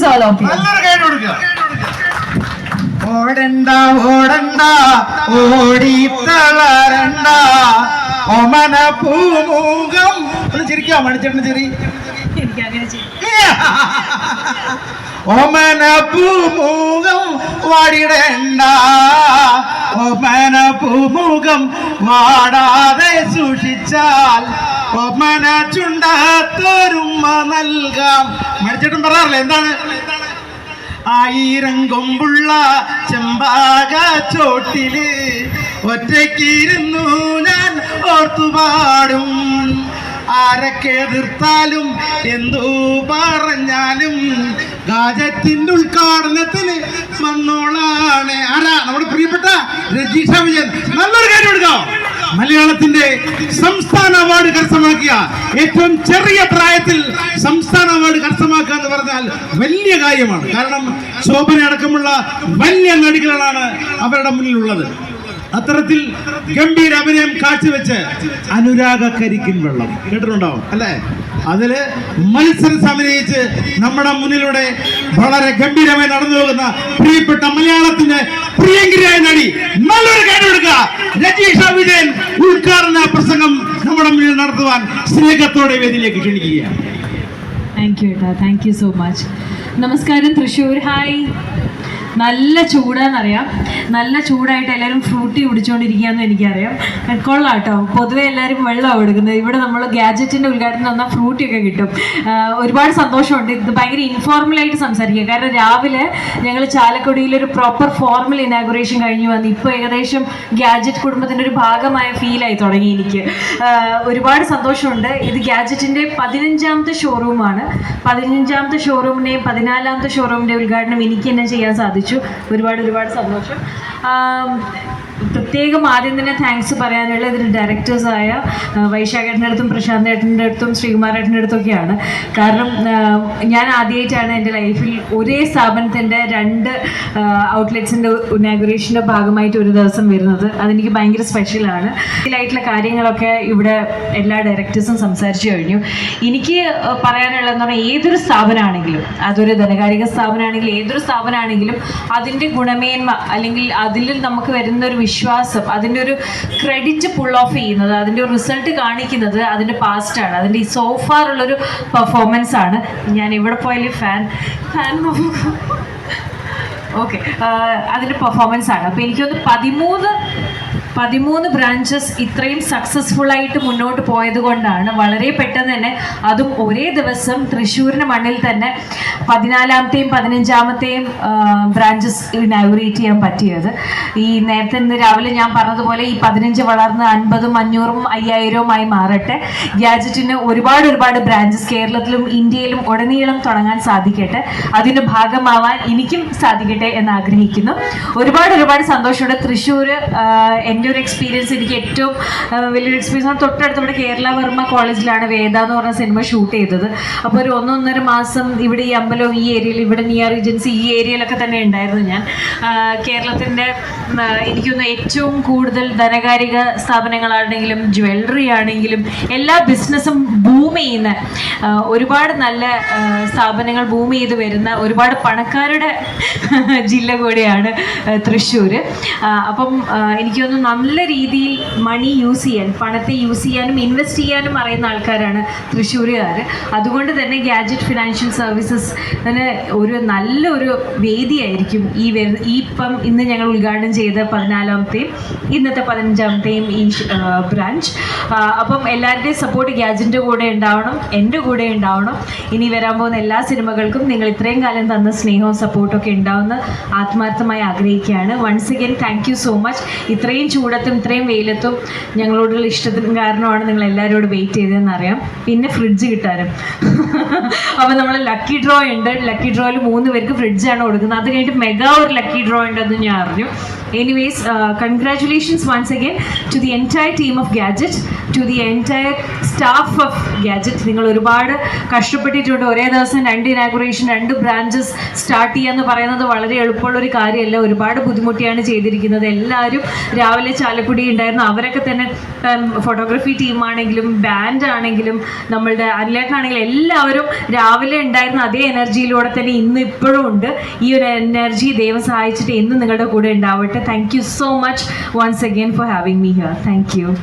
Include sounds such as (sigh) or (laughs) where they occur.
Please all of you ഓടണ്ട ഓടണ്ട ഓടി തളരണ്ട. ഒമന പൂമൂകം. ഒന്ന് ചിരിക്കാം മണിച്ചേട്ടന് ചിരി. ഒമന പൂമുഖം വാടിടണ്ട. ഒമന പൂമുഖം വാടാതെ സൂക്ഷിച്ചാൽ ഒമന ചുണ്ടാത്തൊരുമ നൽകാം. മണിച്ചേട്ടൻ പറയാറില്ല എന്താണ്? ആയിരം കൊമ്പുള്ള ചെമ്പാക ചോട്ടിൽ ഒറ്റയ്ക്കിരുന്നു ഞാൻ ഓർത്തുപാടും ആരൊക്കെ എതിർത്താലും എന്തു പറഞ്ഞാലും ഗാജത്തിന്റെ ഉദ്ഘാടനത്തിന് വന്നോളാണ്. ആരാ? നമ്മുടെ പ്രിയപ്പെട്ട രജീഷ വിജയൻ. നല്ലൊരു കാര്യം എടുക്കാം. മലയാളത്തിന്റെ സംസ്ഥാന അവാർഡ് കരസ്ഥമാക്കിയ ഏറ്റവും ചെറിയ പ്രായത്തിൽ സംസ്ഥാന അവാർഡ് കരസ്ഥമാക്കുക എന്ന് പറഞ്ഞാൽ വലിയ കാര്യമാണ്. കാരണം ശോഭന അടക്കമുള്ള വലിയ നടികളാണ് അവരുടെ മുന്നിലുള്ളത്. അത്തരത്തിൽ ഗംഭീര അഭിനയം കാഴ്ചവെച്ച് അനുരാഗ കരിക്കിൻ വെള്ളം. കേട്ടിട്ടുണ്ടാവും അല്ലേ? അതിൽ മത്സരം അഭിനയിച്ച് നമ്മുടെ മുന്നിലൂടെ വളരെ ഗംഭീരമായി നടന്നു പോകുന്ന പ്രിയപ്പെട്ട മലയാളത്തിന്റെ പ്രിയങ്കരിയായ നടി നല്ലൊരു കാര്യം എടുക്കുക. രജീഷ വിജയൻ ഉദ്ഘാടന പ്രസംഗം നമ്മുടെ മുന്നിൽ നടത്തുവാൻ സ്നേഹത്തോടെ വേദിയിലേക്ക് ക്ഷണിക്കുകയാണ്. Thank you thank you so much നമസ്കാരം തൃശ്ശൂർ. ഹായ് നല്ല ചൂടാന്നറിയാം. നല്ല ചൂടായിട്ട് എല്ലാവരും ഫ്രൂട്ടി കുടിച്ചുകൊണ്ടിരിക്കുകയെന്ന് എനിക്കറിയാം. കൊള്ളാം കേട്ടോ പൊതുവെ എല്ലാവരും വെള്ളമാണ് എടുക്കുന്നത് ഇവിടെ നമ്മൾ ഗാജറ്റിന്റെ ഉദ്ഘാടനം തന്നാൽ ഫ്രൂട്ടിയൊക്കെ കിട്ടും. ഒരുപാട് സന്തോഷമുണ്ട്. ഇത് ഭയങ്കര ഇൻഫോർമലായിട്ട് സംസാരിക്കുക. കാരണം രാവിലെ ഞങ്ങൾ ചാലക്കുടിയിലൊരു പ്രോപ്പർ ഫോർമൽ ഇനാഗുറേഷൻ കഴിഞ്ഞു വന്ന് ഇപ്പോൾ ഏകദേശം ഗാജറ്റ് കുടുംബത്തിന്റെ ഒരു ഭാഗമായ ഫീലായി തുടങ്ങി എനിക്ക്. ഒരുപാട് സന്തോഷമുണ്ട്. ഇത് ഗാജറ്റിന്റെ പതിനഞ്ചാമത്തെ ഷോറൂമാണ് പതിനഞ്ചാമത്തെ ഷോറൂമിന്റെയും പതിനാലാമത്തെ ഷോറൂമിന്റെ ഉദ്ഘാടനം എനിക്ക് തന്നെ ചെയ്യാൻ സാധിച്ചു. ഒരുപാട് ഒരുപാട് സന്തോഷം. പ്രത്യേകം ആദ്യം തന്നെ താങ്ക്സ് പറയാനുള്ള ഇതിന്റെ ഡയറക്ടേഴ്സായ വൈശാഖേട്ടന്റെ അടുത്തും പ്രശാന്ത് ഏട്ടന്റെ അടുത്തും ശ്രീകുമാർ ഏട്ടന്റെ അടുത്തൊക്കെയാണ്. കാരണം ഞാൻ ആദ്യമായിട്ടാണ് എന്റെ ലൈഫിൽ ഒരേ സ്ഥാപനത്തിന്റെ രണ്ട് ഔട്ട്ലെറ്റ്സിന്റെ ഇനാഗുറേഷന്റെ ഭാഗമായിട്ട് ഒരു ദിവസം വരുന്നത്. അതെനിക്ക് ഭയങ്കര സ്പെഷ്യലാണ് ഇതിലായിട്ടുള്ള കാര്യങ്ങളൊക്കെ ഇവിടെ എല്ലാ ഡയറക്ടേഴ്സും സംസാരിച്ചു കഴിഞ്ഞു. എനിക്ക് പറയാനുള്ളതെന്ന് പറഞ്ഞാൽ ഏതൊരു സ്ഥാപനമാണെങ്കിലും അതൊരു ധനകാരിക സ്ഥാപനമാണെങ്കിലും ഏതൊരു സ്ഥാപനമാണെങ്കിലും അതിന്റെ ഗുണമേന്മ അല്ലെങ്കിൽ അതിൽ നമുക്ക് വരുന്ന ഒരു വിശ്വാസം അതിന്റെ ഒരു ക്രെഡിറ്റ് പുൾ ഓഫ് ചെയ്യുന്നത് അതിന്റെ ഒരു റിസൾട്ട് കാണിക്കുന്നത് അതിന്റെ പാസ്റ്റാണ് അതിന്റെ ഈ സോഫാർ ഉള്ളൊരു പെർഫോമൻസ് ആണ്. ഞാൻ എവിടെ പോയാലും ഫാൻ ഫാൻ ഓക്കെ അതിന്റെ പെർഫോമൻസ് ആണ്. അപ്പോൾ എനിക്കൊന്ന് പതിമൂന്ന് പതിമൂന്ന് ബ്രാഞ്ചസ് ഇത്രയും സക്സസ്ഫുൾ ആയിട്ട് മുന്നോട്ട് പോയത് കൊണ്ടാണ് വളരെ പെട്ടെന്ന് തന്നെ അതും ഒരേ ദിവസം തൃശ്ശൂരിന് മണ്ണിൽ തന്നെ പതിനാലാമത്തെയും പതിനഞ്ചാമത്തെയും ബ്രാഞ്ചസ് ഇനാഗുറേറ്റ് ചെയ്യാൻ പറ്റിയത്. ഈ നേരത്തെ ഇന്ന് രാവിലെ ഞാൻ പറഞ്ഞതുപോലെ ഈ പതിനഞ്ച് വളർന്ന് അൻപതും അഞ്ഞൂറും അയ്യായിരവുമായി മാറട്ടെ. ഗ്യാജറ്റിന് ഒരുപാട് ഒരുപാട് ബ്രാഞ്ചസ് കേരളത്തിലും ഇന്ത്യയിലും ഉടനീളം തുടങ്ങാൻ സാധിക്കട്ടെ. അതിന്റെ ഭാഗമാവാൻ എനിക്കും സാധിക്കട്ടെ എന്ന് ആഗ്രഹിക്കുന്നു. ഒരുപാട് ഒരുപാട് സന്തോഷമുണ്ട്. തൃശ്ശൂർ എന്റെ ഒരു എക്സ്പീരിയൻസ് എനിക്ക് ഏറ്റവും വലിയൊരു എക്സ്പീരിയൻസ് ആണ്. തൊട്ടടുത്ത് ഇവിടെ കേരള വർമ്മ കോളേജിലാണ് വേദ എന്ന് പറഞ്ഞ സിനിമ ഷൂട്ട് ചെയ്തത്. അപ്പോൾ ഒരു ഒന്നൊന്നര മാസം ഇവിടെ ഈ അമ്പലം ഈ ഏരിയയിൽ ഇവിടെ നിയർ ഏജൻസി ഈ ഏരിയയിലൊക്കെ തന്നെ ഉണ്ടായിരുന്നു ഞാൻ. കേരളത്തിന്റെ എനിക്കൊന്ന് ഏറ്റവും കൂടുതൽ ധനകാരിക സ്ഥാപനങ്ങളാണെങ്കിലും ജ്വല്ലറി ആണെങ്കിലും എല്ലാ ബിസിനസ്സും ബൂം ചെയ്യുന്ന ഒരുപാട് നല്ല സ്ഥാപനങ്ങൾ ബൂം ചെയ്ത് വരുന്ന ഒരുപാട് പണക്കാരുടെ (laughs) ജില്ല കൂടിയാണ് തൃശ്ശൂർ അപ്പം ആ, എനിക്ക് തോന്നുന്നു നല്ല രീതിയിൽ മണി യൂസ് ചെയ്യാൻ പണത്തെ യൂസ് ചെയ്യാനും ഇൻവെസ്റ്റ് ചെയ്യാനും അറിയുന്ന ആൾക്കാരാണ് തൃശ്ശൂരുകാർ അതുകൊണ്ട് തന്നെ ഗാജറ്റ് ഫിനാൻഷ്യൽ സർവീസസ് ഒരു നല്ലൊരു വേദിയായിരിക്കും ഈ ഈ ഇപ്പം ഇന്ന് ഞങ്ങൾ ഉദ്ഘാടനം ചെയ്ത പതിനാലാമത്തെയും ഇന്നത്തെ പതിനഞ്ചാമത്തെയും ഈ ബ്രാഞ്ച് അപ്പം എല്ലാവരുടെയും സപ്പോർട്ട് ഗ്യാജിന്റെ കൂടെ ഉണ്ടാവണം എന്റെ കൂടെ ഉണ്ടാവണം. ഇനി വരാൻ പോകുന്ന എല്ലാ സിനിമകൾക്കും നിങ്ങൾ ഇത്രയും കാലം തന്ന സ്നേഹവും സപ്പോർട്ടും ഒക്കെ ഉണ്ടാവുമെന്ന് ആത്മാർത്ഥമായി ആഗ്രഹിക്കുകയാണ്. Once again thank you so much ഇത്രയും ചൂടത്തും ഇത്രയും വെയിലത്തും ഞങ്ങളോടുള്ള ഇഷ്ടത്തിനും കാരണമാണ് നിങ്ങൾ എല്ലാവരോടും വെയിറ്റ് ചെയ്തതെന്ന് അറിയാം പിന്നെ ഫ്രിഡ്ജ് കിട്ടാനും. അപ്പോൾ നമ്മൾ ലക്കി ഡ്രോ ഉണ്ട്. ലക്കി ഡ്രോയിൽ മൂന്ന് പേർക്ക് ഫ്രിഡ്ജാണ് കൊടുക്കുന്നത്. അത് കഴിഞ്ഞിട്ട് മെഗാ ഒരു ലക്കി ഡ്രോ ഉണ്ടെന്ന് ഞാൻ അറിഞ്ഞു. Anyways congratulations once again to the entire team of gadget to the entire staff of gadget നിങ്ങൾ ഒരുപാട് കഷ്ടപ്പെട്ടിട്ടുണ്ട്. ഒരേ ദിവസം രണ്ട് ഇനാഗുറേഷൻ രണ്ട് ബ്രാഞ്ചസ് സ്റ്റാർട്ട് ചെയ്യുക എന്ന് പറയുന്നത് വളരെ എളുപ്പമുള്ള ഒരു കാര്യമല്ല. ഒരുപാട് ബുദ്ധിമുട്ടിയാണ് ചെയ്തിരിക്കുന്നത്. എല്ലാവരും രാവിലെ ചാലക്കുടി ഉണ്ടായിരുന്നു. അവരൊക്കെ തന്നെ ഫോട്ടോഗ്രാഫി ടീമാണെങ്കിലും ബാൻഡ് ആണെങ്കിലും നമ്മളുടെ അനിലേട്ടനാണെങ്കിലും എല്ലാവരും രാവിലെ ഉണ്ടായിരുന്ന അതേ എനർജിയിലൂടെ തന്നെ ഇന്ന് ഇപ്പോഴും ഉണ്ട്. ഈ ഒരു എനർജി ദൈവം സഹായിച്ചിട്ട് എന്നും നിങ്ങളുടെ കൂടെ ഉണ്ടാവട്ടെ. Thank you so much once again for having me here thank you